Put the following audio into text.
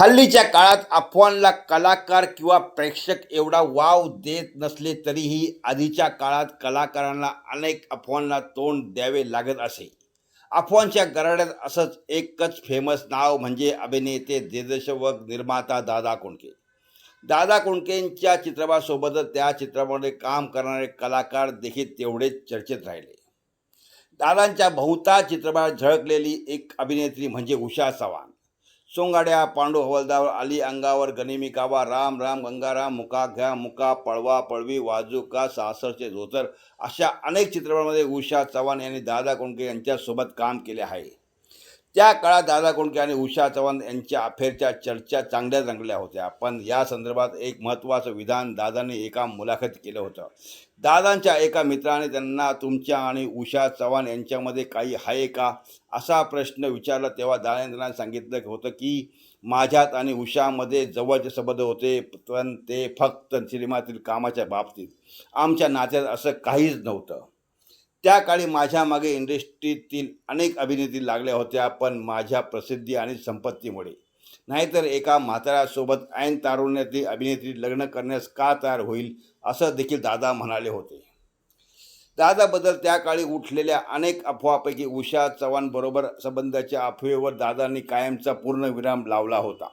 हल्लीच्या काळात अफवांना कलाकार किंवा प्रेक्षक एवढा वाव देत नसले तरीही आधीच्या काळात कलाकारांना अनेक अफवांना तोंड द्यावे लागत असे. अफवांच्या गराड्यात असंच एकच फेमस नाव म्हणजे अभिनेते दिग्दर्शक निर्माता दादा कोंडके. दादा कोंडकेंच्या चित्रपटासोबतच त्या चित्रपटामध्ये काम करणारे कलाकार देखील तेवढेच चर्चेत राहिले. दादांच्या बहुता चित्रपटात झळकलेली एक अभिनेत्री म्हणजे उषा चव्हाण. सोंगाड्या पांडू हवलदार आली अंगावर गनिमी कावा राम राम गंगाराम मुका घ्या मुका पळवा पळवी वाजूका सासरचे धोतर अशा अनेक चित्रपटामध्ये उषा चव्हाण यांनी दादा कोंडके यांच्यासोबत काम केले आहे. त्या काळात दादा कोंडके आणि उषा चव्हाण यांच्या अफेअरच्या चर्चा चांगल्या रंगल्या होत्या. पण या संदर्भात एक महत्त्वाचं विधान दादांनी एका मुलाखतीत केलं होतं. दादांच्या एका मित्राने त्यांना तुमच्या आणि उषा चव्हाण यांच्यामध्ये काही आहे का? असा प्रश्न विचारला तेव्हा दादांनी सांगितलं होतं की माझ्यात आणि उषामध्ये जवळचे संबंध होते पण ते फक्त सिनेमातील कामाच्या बाबतीत. आमच्या नात्यात असं काहीच नव्हतं. त्या काळी माझ्या मागे इंडस्ट्रीतील अनेक अभिनेत्री लागल्या होत्या पण माझ्या प्रसिद्धी आणि संपत्तीमुळे. नाहीतर एका म्हाताऱ्यासोबत ऐन तारुण्यातील अभिनेत्री लग्न करण्यास का तयार होईल असं देखील दादा म्हणाले होते. दादाबद्दल त्या काळी उठलेल्या अनेक अफवापैकी उषा चव्हाणबरोबर संबंधाच्या अफवेवर दादांनी कायमचा पूर्ण विराम लावला होता.